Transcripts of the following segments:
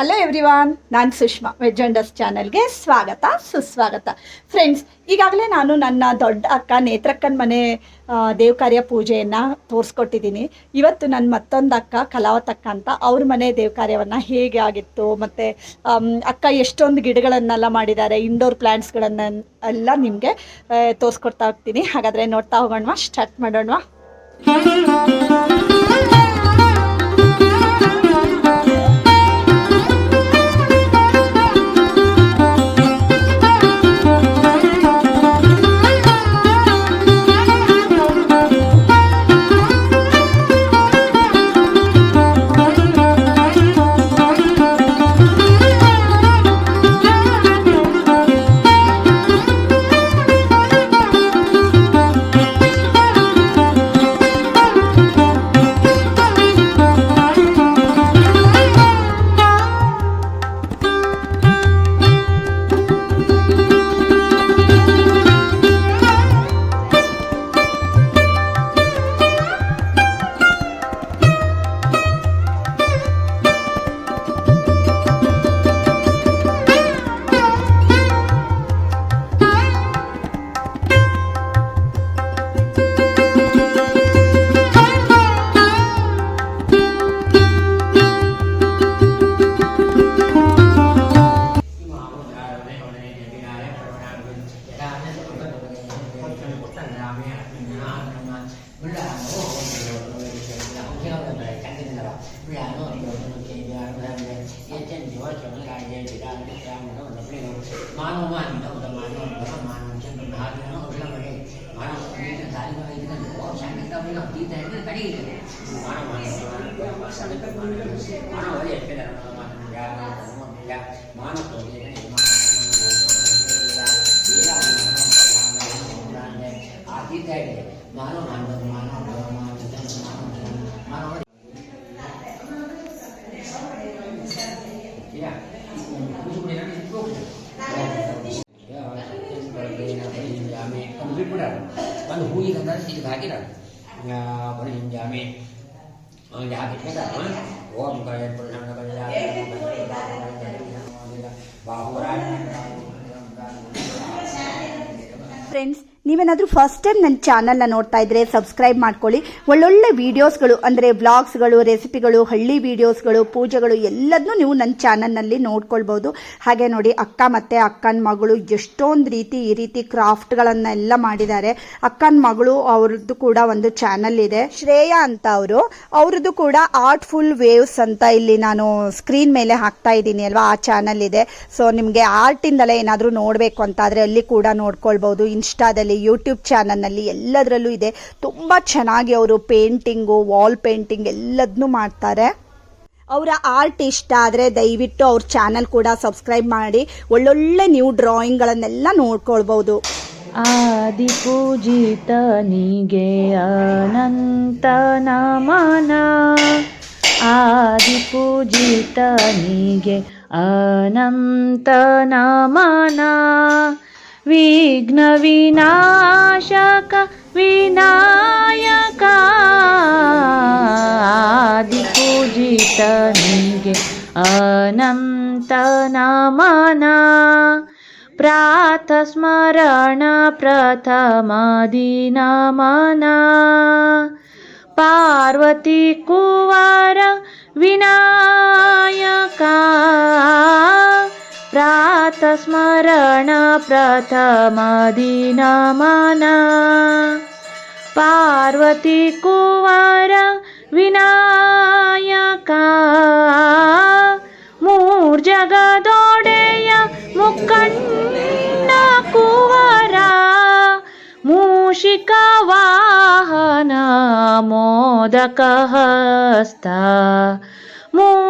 Hello everyone ನಾನು Sushma veg ಅಂಡರ್ಸ್ ಚಾನಲ್ಗೆ ಸ್ವಾಗತ, ಸುಸ್ವಾಗತ. ಫ್ರೆಂಡ್ಸ್ ಈಗಾಗಲೇ ನಾನು ನನ್ನ ದೊಡ್ಡ ಅಕ್ಕ, ನೇತ್ರಕ್ಕನ ಮನೆ ದೇವ ಕಾರ್ಯ ಪೂಜೆಯನ್ನು ತೋರಿಸ್ಕೊಟ್ಟಿದ್ದೀನಿ. ಇವತ್ತು ನನ್ನ ಮತ್ತೊಂದು ಅಕ್ಕ ಕಲಾವತಕ್ಕ ಅಂತ ಅವ್ರ ಮನೆ ದೇವ್ ಕಾರ್ಯವನ್ನು ಹೇಗೆ ಆಗಿತ್ತು, ಮತ್ತು ಅಕ್ಕ ಎಷ್ಟೊಂದು ಗಿಡಗಳನ್ನೆಲ್ಲ ಮಾಡಿದ್ದಾರೆ ಇಂಡೋರ್ ಪ್ಲ್ಯಾಂಟ್ಸ್ಗಳನ್ನು ಎಲ್ಲ ನಿಮಗೆ ತೋರಿಸ್ಕೊಡ್ತಾ ಹೋಗ್ತೀನಿ. ಹಾಗಾದರೆ ನೋಡ್ತಾ ಹೋಗೋಣವಾ ಸ್ಟಾರ್ಟ್ ಮಾಡೋಣವಾ? मानव मान मानव मानव जब भाग में हो उठना पड़े मानव संगीत धारी में इतना बहुत संगीत का मेरा अतीत है ना कड़ी है मानव मानव मानव वाले अच्छे धर्म मानव या धर्म या मानव तो ये मानव मानव मानव मानव ಒಂದು ಹೂವಿಗೆ ಅಂದ್ರೆ ಇದಕ್ಕೆ ಹಾಕಿರ ಬರೀಂಜಾಮಿ ಯಾಕೆ ಓಂ ಕಳೆ ಬಾಹುರಾಜ ಫ್ರೆಂಡ್ಸ್ ನೀವೇನಾದರೂ ಫಸ್ಟ್ ಟೈಮ್ ನನ್ನ ಚಾನಲ್ನ ನೋಡ್ತಾ ಇದ್ರೆ ಸಬ್ಸ್ಕ್ರೈಬ್ ಮಾಡ್ಕೊಳ್ಳಿ. ಒಳ್ಳೊಳ್ಳೆ ವೀಡಿಯೋಸ್ಗಳು ಅಂದರೆ ಬ್ಲಾಗ್ಸ್ಗಳು ರೆಸಿಪಿಗಳು ಹಳ್ಳಿ ವೀಡಿಯೋಸ್ಗಳು ಪೂಜೆಗಳು ಎಲ್ಲದನ್ನೂ ನೀವು ನನ್ನ ಚಾನಲ್ನಲ್ಲಿ ನೋಡ್ಕೊಳ್ಬೋದು. ಹಾಗೆ ನೋಡಿ, ಅಕ್ಕ ಮತ್ತು ಅಕ್ಕನ ಮಗಳು ಎಷ್ಟೊಂದು ರೀತಿ ಈ ರೀತಿ ಕ್ರಾಫ್ಟ್ಗಳನ್ನೆಲ್ಲ ಮಾಡಿದ್ದಾರೆ. ಅಕ್ಕನ ಮಗಳು ಅವ್ರದ್ದು ಕೂಡ ಒಂದು ಚಾನಲ್ ಇದೆ. ಶ್ರೇಯಾ ಅಂತ ಅವರು. ಅವ್ರದ್ದು ಕೂಡ ಆರ್ಟ್ಫುಲ್ ವೇವ್ಸ್ ಅಂತ ಇಲ್ಲಿ ನಾನು ಸ್ಕ್ರೀನ್ ಮೇಲೆ ಹಾಕ್ತಾ ಇದ್ದೀನಿ ಅಲ್ವಾ, ಆ ಚಾನಲ್ ಇದೆ. ಸೊ ನಿಮಗೆ ಆರ್ಟಿಂದಲೇ ಏನಾದರೂ ನೋಡಬೇಕು ಅಂತಾದರೆ ಅಲ್ಲಿ ಕೂಡ ನೋಡ್ಕೊಳ್ಬೋದು. ಇನ್ಸ್ಟಾದಲ್ಲಿ ಯೂಟ್ಯೂಬ್ ಚಾನಲ್ನಲ್ಲಿ ಎಲ್ಲದರಲ್ಲೂ ಇದೆ. ತುಂಬ ಚೆನ್ನಾಗಿ ಅವರು ಪೇಂಟಿಂಗು, ವಾಲ್ ಪೇಂಟಿಂಗ್ ಎಲ್ಲದನ್ನೂ ಮಾಡ್ತಾರೆ. ಅವರ ಆರ್ಟ್ ಇಷ್ಟ ಆದರೆ ದಯವಿಟ್ಟು ಅವ್ರ ಚಾನಲ್ ಕೂಡ ಸಬ್ಸ್ಕ್ರೈಬ್ ಮಾಡಿ. ಒಳ್ಳೊಳ್ಳೆ ನ್ಯೂ ಡ್ರಾಯಿಂಗ್ಗಳನ್ನೆಲ್ಲ ನೋಡ್ಕೊಳ್ಬೋದು ನಮನ ಆದಿಪೂಜಿತನಿಗೆ ಅನಂತ ನಮನ. ಆದಿ ಪೂಜಿತ ವಿನಾಯಕ ಆದಿಪೂಜಿತನಿಗೆ ಅನಂತ ನಮನ. विघ्नविनाशक विनायका आदिपूजितनिगे अनन्त नमना प्रातस्मरण प्रथमदिनमना पार्वती कुवर विनायका प्रातस्मरण प्रथमदिनमना। पार्वती कुवार विनायका। मूर्जगदोडेय मुकण्ड कुवरा। मूषिकवाहन मोदकहस्ता। मू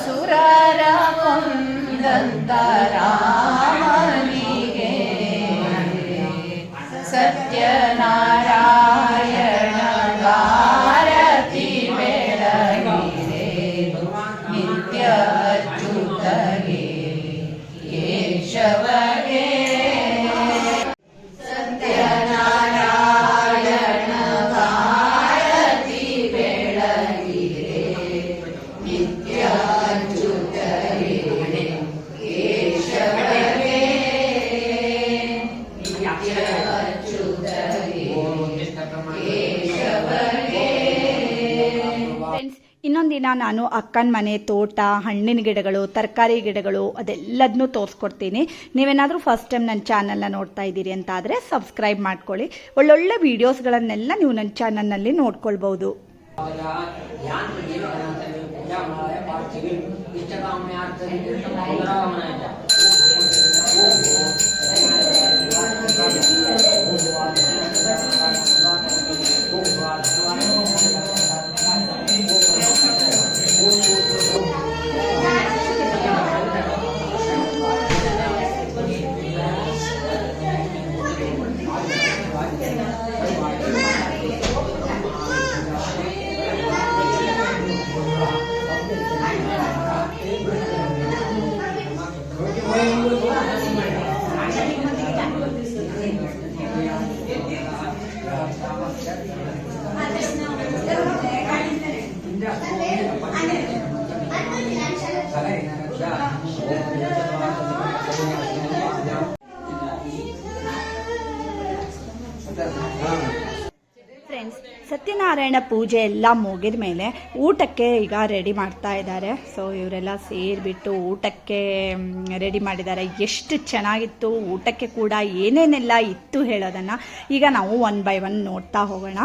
ಅಸುರರ ಕೊಂದಂತ ನಾನು ಅಕ್ಕನ ಮನೆ, ತೋಟ, ಹಣ್ಣಿನ ಗಿಡಗಳು, ತರಕಾರಿ ಗಿಡಗಳು ಅದೆಲ್ಲದನ್ನೂ ತೋರಿಸ್ಕೊಡ್ತೀನಿ. ನೀವೇನಾದರೂ ಫಸ್ಟ್ ಟೈಮ್ ನನ್ನ ಚಾನಲ್ನ ನೋಡ್ತಾ ಇದ್ದೀರಿ ಅಂತ ಆದರೆ ಸಬ್ಸ್ಕ್ರೈಬ್ ಮಾಡ್ಕೊಳ್ಳಿ. ಒಳ್ಳೊಳ್ಳೆ ವೀಡಿಯೋಸ್ಗಳನ್ನೆಲ್ಲ ನೀವು ನನ್ನ ಚಾನಲ್ನಲ್ಲಿ ನೋಡ್ಕೊಳ್ಬೋದು ಸತ್ಯನಾರಾಯಣ ಪೂಜೆ ಎಲ್ಲ ಮುಗಿದ ಮೇಲೆ ಊಟಕ್ಕೆ ಈಗ ರೆಡಿ ಮಾಡ್ತಾ ಇದ್ದಾರೆ. ಸೊ ಇವರೆಲ್ಲ ಸೇರಿಬಿಟ್ಟು ಊಟಕ್ಕೆ ರೆಡಿ ಮಾಡಿದ್ದಾರೆ. ಎಷ್ಟು ಚೆನ್ನಾಗಿತ್ತು. ಊಟಕ್ಕೆ ಕೂಡ ಏನೇನೆಲ್ಲ ಇತ್ತು ಹೇಳೋದನ್ನು ಈಗ ನಾವು ಒನ್ ಬೈ ಒನ್ ನೋಡ್ತಾ ಹೋಗೋಣ.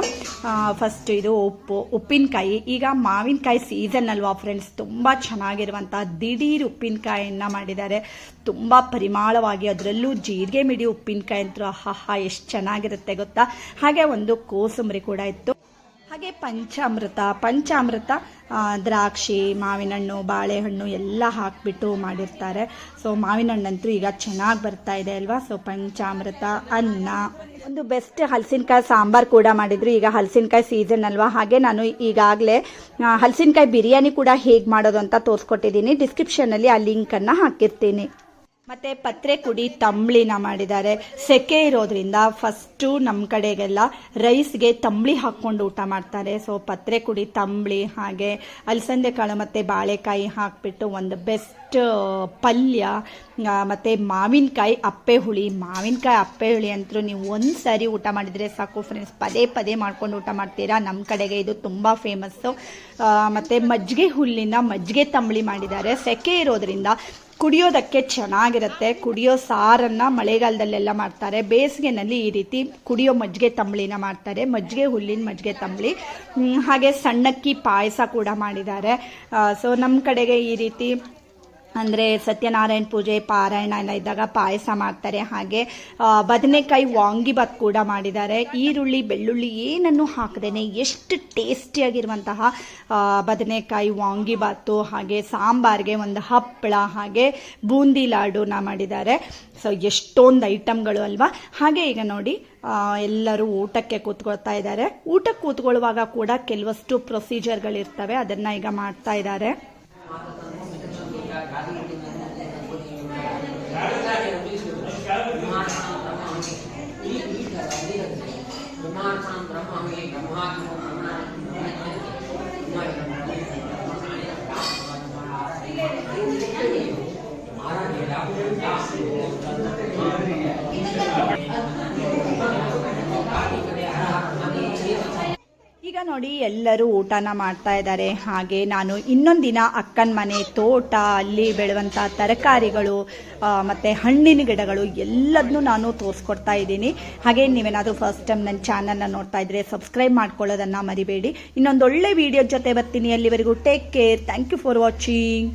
ಫಸ್ಟ್ ಇದು ಉಪ್ಪು, ಉಪ್ಪಿನಕಾಯಿ. ಈಗ ಮಾವಿನಕಾಯಿ ಸೀಸನ್ ಅಲ್ವಾ ಫ್ರೆಂಡ್ಸ್ ತುಂಬ ಚೆನ್ನಾಗಿರುವಂಥ ದಿಢೀರ್ ಉಪ್ಪಿನಕಾಯಿಯನ್ನು ಮಾಡಿದ್ದಾರೆ. ತುಂಬ ಪರಿಮಾಳವಾಗಿ ಅದರಲ್ಲೂ ಜೀರಿಗೆ ಮಿಡಿ ಉಪ್ಪಿನಕಾಯಿ ಅಂತೂ ಆಹಾ ಎಷ್ಟು ಚೆನ್ನಾಗಿರುತ್ತೆ ಗೊತ್ತಾ? ಹಾಗೆ ಒಂದು ಕೋಸಂಬರಿ ಕೂಡ ಇತ್ತು. ಹಾಗೆ ಪಂಚಾಮೃತ ಪಂಚಾಮೃತ ದ್ರಾಕ್ಷಿ ಮಾವಿನಹಣ್ಣು ಬಾಳೆಹಣ್ಣು ಎಲ್ಲ ಹಾಕಿಬಿಟ್ಟು ಮಾಡಿರ್ತಾರೆ. ಸೊ ಮಾವಿನ ಹಣ್ಣಂತೂ ಈಗ ಚೆನ್ನಾಗಿ ಬರ್ತಾ ಇದೆ ಅಲ್ವಾ? ಸೊ ಪಂಚಾಮೃತ, ಅನ್ನ, ಒಂದು ಬೆಸ್ಟ್ ಹಲಸಿನಕಾಯಿ ಸಾಂಬಾರು ಕೂಡ ಮಾಡಿದ್ರು ಈಗ ಹಲಸಿನಕಾಯಿ ಸೀಸನ್ ಅಲ್ವಾ? ಹಾಗೆ ನಾನು ಈಗಾಗಲೇ ಹಲಸಿನಕಾಯಿ ಬಿರಿಯಾನಿ ಕೂಡ ಹೇಗೆ ಮಾಡೋದು ಅಂತ ತೋರಿಸ್ಕೊಟ್ಟಿದ್ದೀನಿ. ಡಿಸ್ಕ್ರಿಪ್ಷನಲ್ಲಿ ಆ ಲಿಂಕನ್ನು ಹಾಕಿರ್ತೀನಿ. ಮತ್ತೆ ಪತ್ರೆ ಕುಡಿ ತಂಬ್ಳಿನ ಮಾಡಿದ್ದಾರೆ. ಸೆಕೆ ಇರೋದ್ರಿಂದ ಫಸ್ಟು ನಮ್ಮ ಕಡೆಗೆಲ್ಲ ರೈಸ್ಗೆ ತಂಬ್ಳಿ ಹಾಕ್ಕೊಂಡು ಊಟ ಮಾಡ್ತಾರೆ. ಸೊ ಪತ್ರೆ ಕುಡಿ ತಂಬ್ಳಿ ಹಾಗೆ ಅಲಸಂದೆ ಕಾಳು ಮತ್ತು ಬಾಳೆಕಾಯಿ ಹಾಕ್ಬಿಟ್ಟು ಒಂದು ಬೆಸ್ಟ್ ಪಲ್ಯ ಮತ್ತು ಮತ್ತೆ ಮಾವಿನಕಾಯಿ ಅಪ್ಪೆ ಹುಳಿ. ಮಾವಿನಕಾಯಿ ಅಪ್ಪೆ ಹುಳಿ ಅಂತೂ ನೀವು ಒಂದು ಸಾರಿ ಊಟ ಮಾಡಿದರೆ ಸಾಕು ಫ್ರೆಂಡ್ಸ್ ಪದೇ ಪದೇ ಮಾಡ್ಕೊಂಡು ಊಟ ಮಾಡ್ತೀರಾ? ನಮ್ಮ ಕಡೆಗೆ ಇದು ತುಂಬ ಫೇಮಸ್ಸು ಮತ್ತು ಮಜ್ಜಿಗೆ ಹುಲ್ಲಿನ ಮಜ್ಜಿಗೆ ತಂಬ್ಳಿ ಮಾಡಿದ್ದಾರೆ. ಸೆಕೆ ಇರೋದ್ರಿಂದ ಕುಡಿಯೋದಕ್ಕೆ ಚೆನ್ನಾಗಿರುತ್ತೆ. ಕುಡಿಯೋ ಸಾರನ್ನು ಮಳೆಗಾಲದಲ್ಲೆಲ್ಲ ಮಾಡ್ತಾರೆ. ಬೇಸಿಗೆನಲ್ಲಿ ಈ ರೀತಿ ಕುಡಿಯೋ ಮಜ್ಜಿಗೆ ತಂಬಳಿನ ಮಾಡ್ತಾರೆ. ಮಜ್ಜಿಗೆ, ಹುಲ್ಲಿನ ಮಜ್ಜಿಗೆ ತಂಬಳಿ. ಹಾಗೆ ಸಣ್ಣಕ್ಕಿ ಪಾಯಸ ಕೂಡ ಮಾಡಿದ್ದಾರೆ. ಸೊ ನಮ್ಮ ಕಡೆಗೆ ಈ ರೀತಿ ಅಂದರೆ ಸತ್ಯನಾರಾಯಣ ಪೂಜೆ, ಪಾರಾಯಣ ಎಲ್ಲ ಇದ್ದಾಗ ಪಾಯಸ ಮಾಡ್ತಾರೆ. ಹಾಗೆ ಬದನೆಕಾಯಿ ವಾಂಗಿಬಾತ್ ಕೂಡ ಮಾಡಿದ್ದಾರೆ. ಈರುಳ್ಳಿ, ಬೆಳ್ಳುಳ್ಳಿ ಏನನ್ನು ಹಾಕದೇನೆ ಎಷ್ಟು ಟೇಸ್ಟಿಯಾಗಿರುವಂತಹ ಬದನೆಕಾಯಿ ವಾಂಗಿಬಾತು ಹಾಗೆ ಸಾಂಬಾರ್ಗೆ ಒಂದು ಹಪ್ಪಳ, ಹಾಗೆ ಬೂಂದಿ ಲಾಡುನ ಮಾಡಿದ್ದಾರೆ. ಸೊ ಎಷ್ಟೊಂದು ಐಟಮ್ಗಳು ಅಲ್ವಾ? ಹಾಗೆ ಈಗ ನೋಡಿ ಎಲ್ಲರೂ ಊಟಕ್ಕೆ ಕೂತ್ಕೊಳ್ತಾ ಇದ್ದಾರೆ. ಊಟಕ್ಕೆ ಕೂತ್ಕೊಳ್ಳುವಾಗ ಕೂಡ ಕೆಲವಷ್ಟು ಪ್ರೊಸೀಜರ್ಗಳಿರ್ತವೆ ಅದನ್ನು ಈಗ ಮಾಡ್ತಾ ಇದ್ದಾರೆ. ನೋಡಿ ಎಲ್ಲರೂ ಊಟನ ಮಾಡ್ತಾ ಇದ್ದಾರೆ. ಹಾಗೆ ನಾನು ಇನ್ನೊಂದಿನ ಅಕ್ಕನ ಮನೆ ತೋಟ, ಅಲ್ಲಿ ಬೆಳೆವಂಥ ತರಕಾರಿಗಳು ಮತ್ತು ಹಣ್ಣಿನ ಗಿಡಗಳು ಎಲ್ಲದನ್ನೂ ನಾನು ತೋರಿಸ್ಕೊಡ್ತಾ ಇದ್ದೀನಿ. ಹಾಗೆ ನೀವೇನಾದರೂ ಫಸ್ಟ್ ಟೈಮ್ ನನ್ನ ಚಾನಲ್ನ ನೋಡ್ತಾ ಇದ್ರೆ ಸಬ್ಸ್ಕ್ರೈಬ್ ಮಾಡ್ಕೊಳ್ಳೋದನ್ನು ಮರಿಬೇಡಿ. ಇನ್ನೊಂದು ಒಳ್ಳೆ ವಿಡಿಯೋ ಜೊತೆ ಬರ್ತೀನಿ. ಅಲ್ಲಿವರೆಗೂ take care thank you for watching